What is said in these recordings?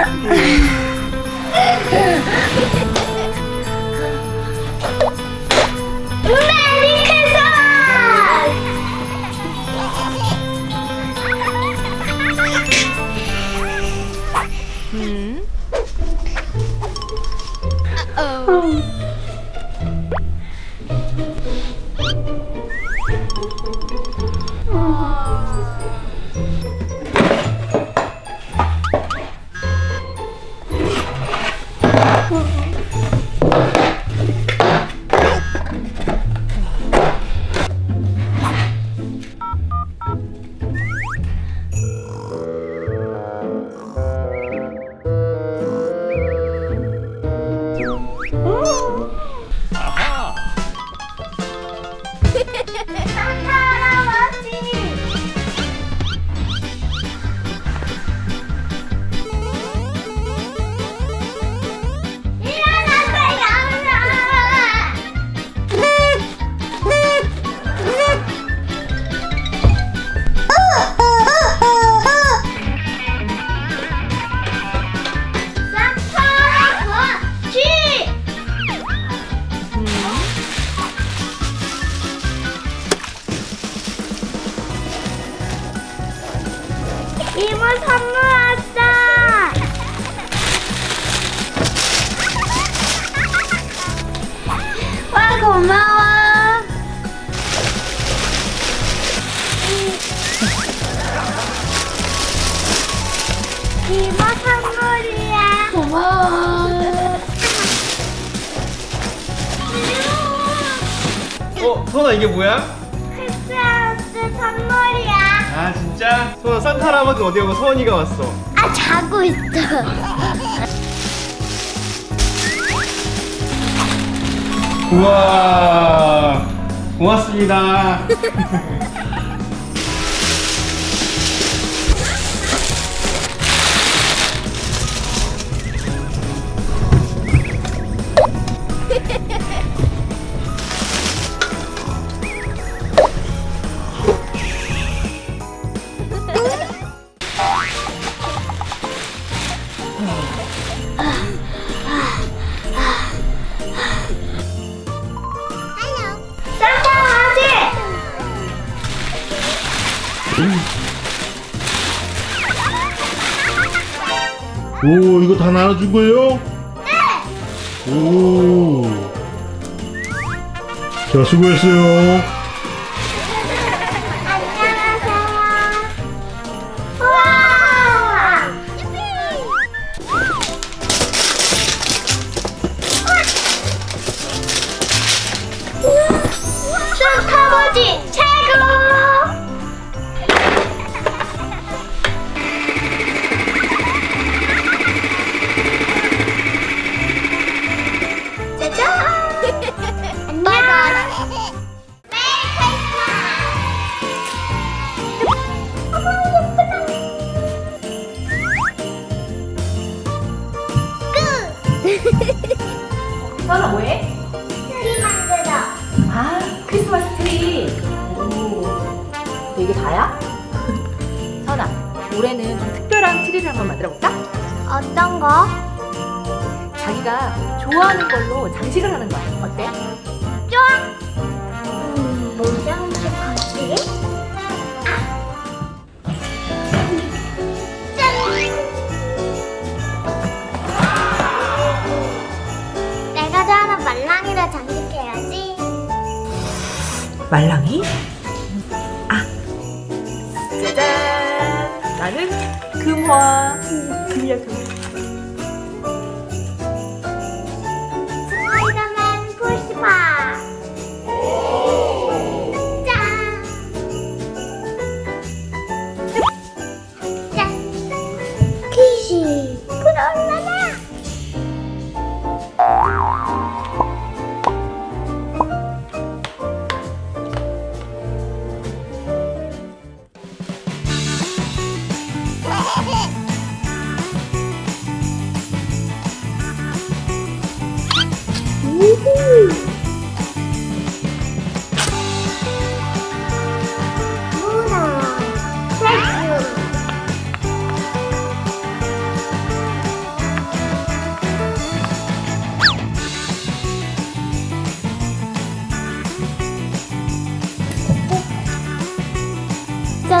Yeah. 어, 소원아 이게 뭐야? 크리스마스 선물이야. 아 진짜? 소원아 산타 할아버지 어디 가고 서원이가 왔어. 아 자고 있어. 우와 고맙습니다. 오 이거 다 나눠준 거예요? 네. 오. 자 수고했어요. 어때? 좋아! 음, 뭐? 아! 짠! 내가 좋아하는 말랑이를 장식해야지. 말랑이? 아 짜잔. 나는 금화. 금이야 금.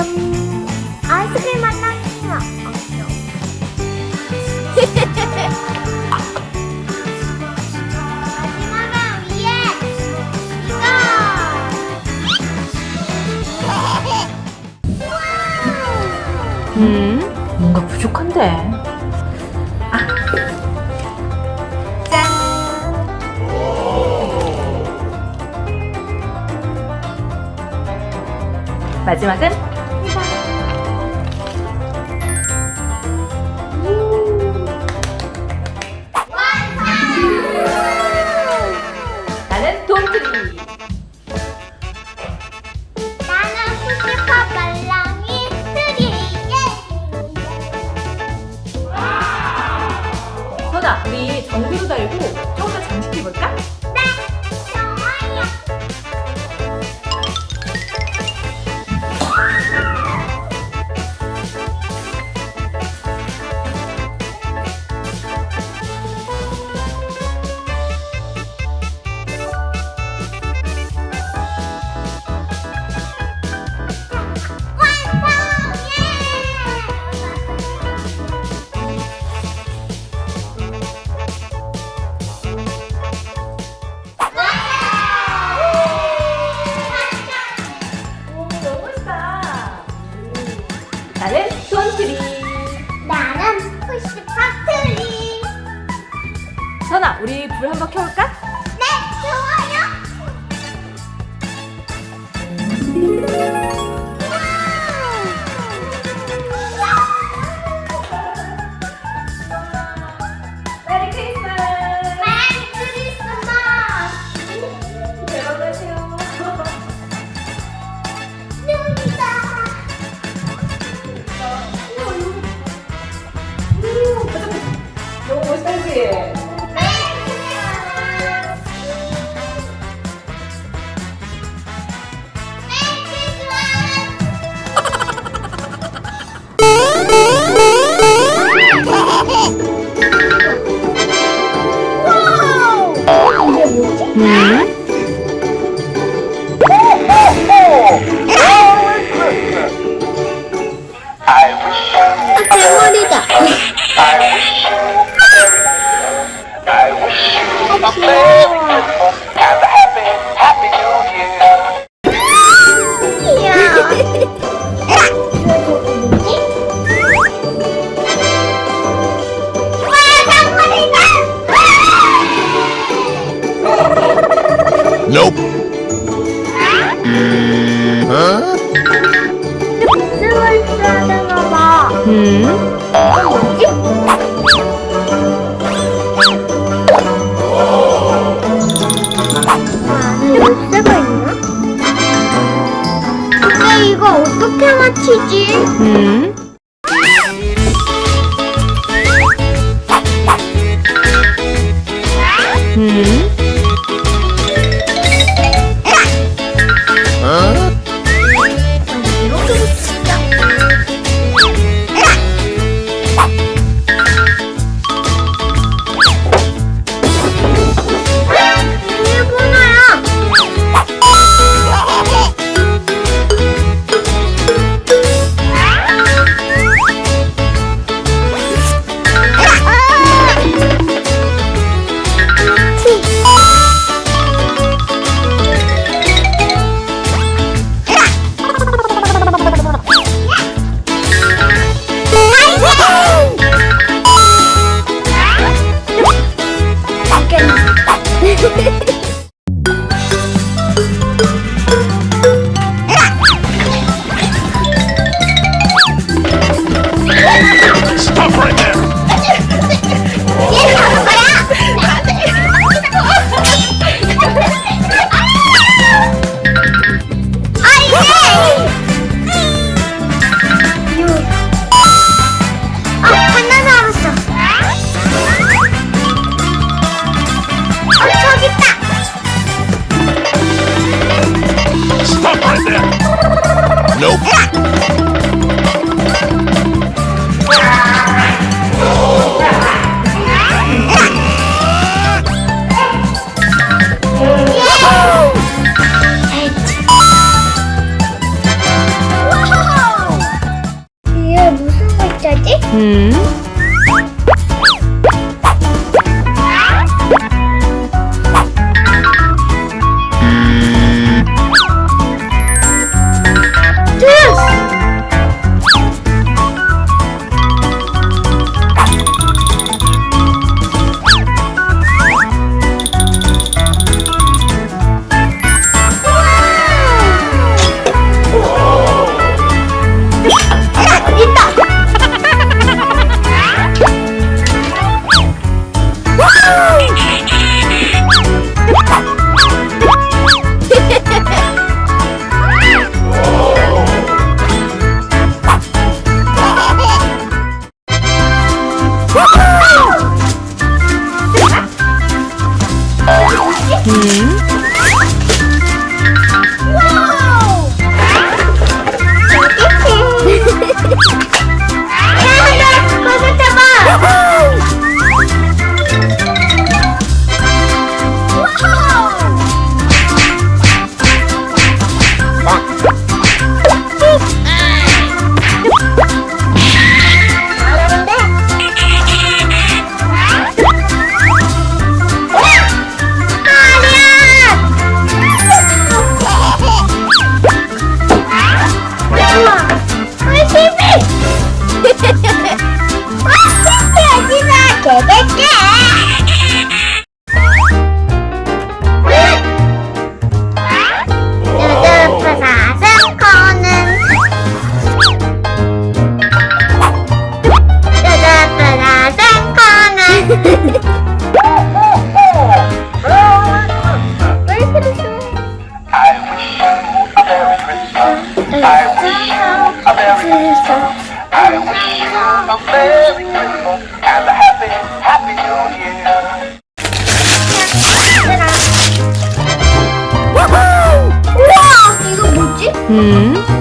음, 아이스크림 만나기는 음, 뭔가 부족한데. 아. 짠. 마지막은 Thank. 이거 어떻게 맞히지? 음. 뭐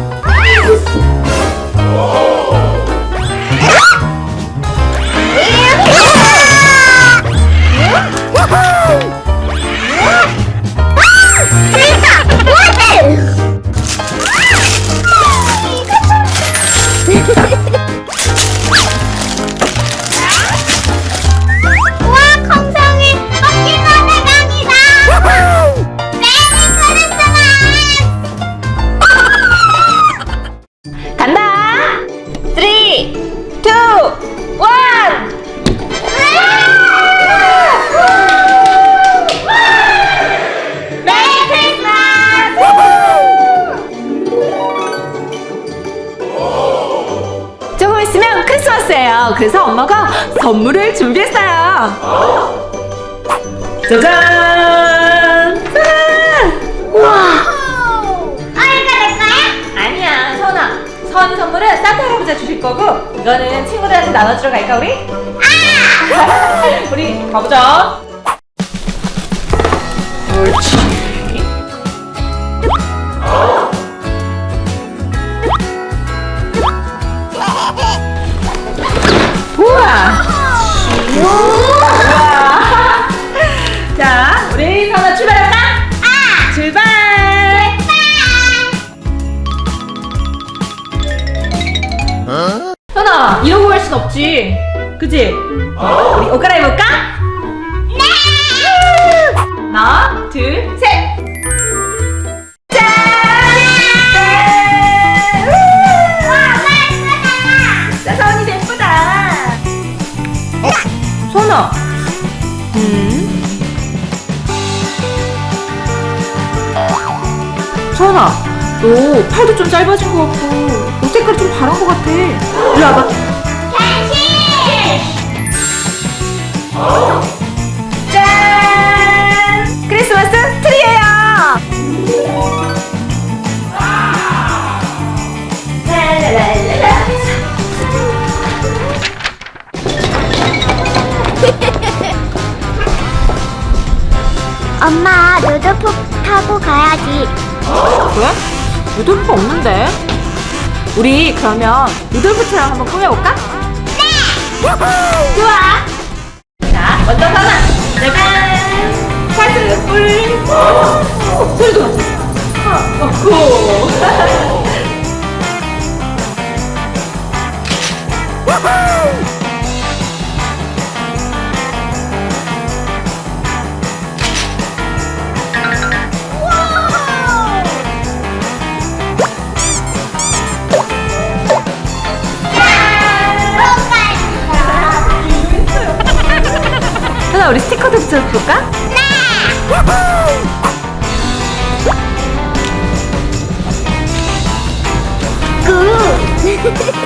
그래서 엄마가 선물을 준비했어요. 짜잔! 짜잔! 우와 아이가 내 거야? 아니야, 선아. 선 선물은 산타 할아버지가 주실 거고, 이거는 친구들한테 나눠주러 갈까, 우리? 우리 가보자. 옳지. 선아, 너 팔도 좀 짧아진 것 같고 옷 색깔이 좀 바른 것 같아. 이리 와봐. 엄마 루드프 타고 가야지 그래? 루돌프 없는데? 우리 그러면 루돌프처럼 한번 꾸며볼까? 네! 좋아! 자, 먼저 하나! 짜잔! 사슴뿔! 어, 소리도 나! 어, 고! 혜나 우리 스티커도 붙여볼까? 네! 굿!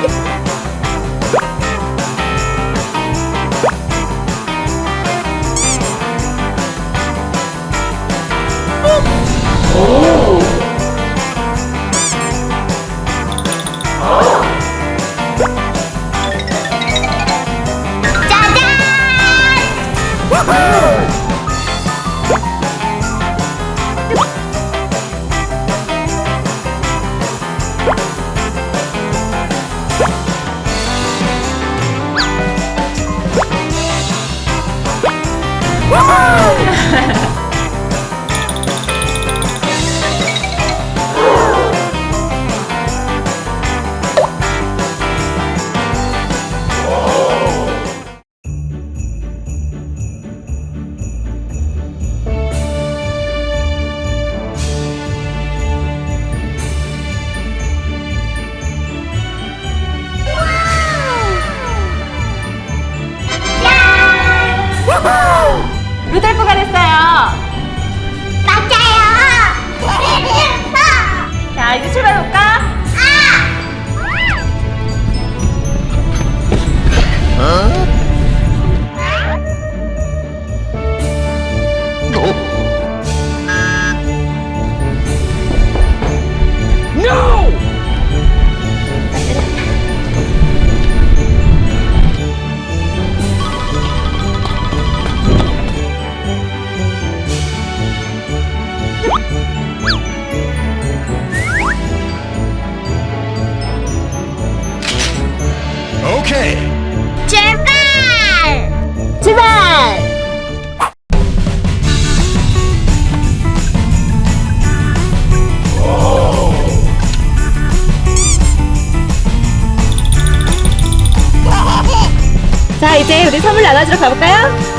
Woohoo! 나눠주러 가볼까요?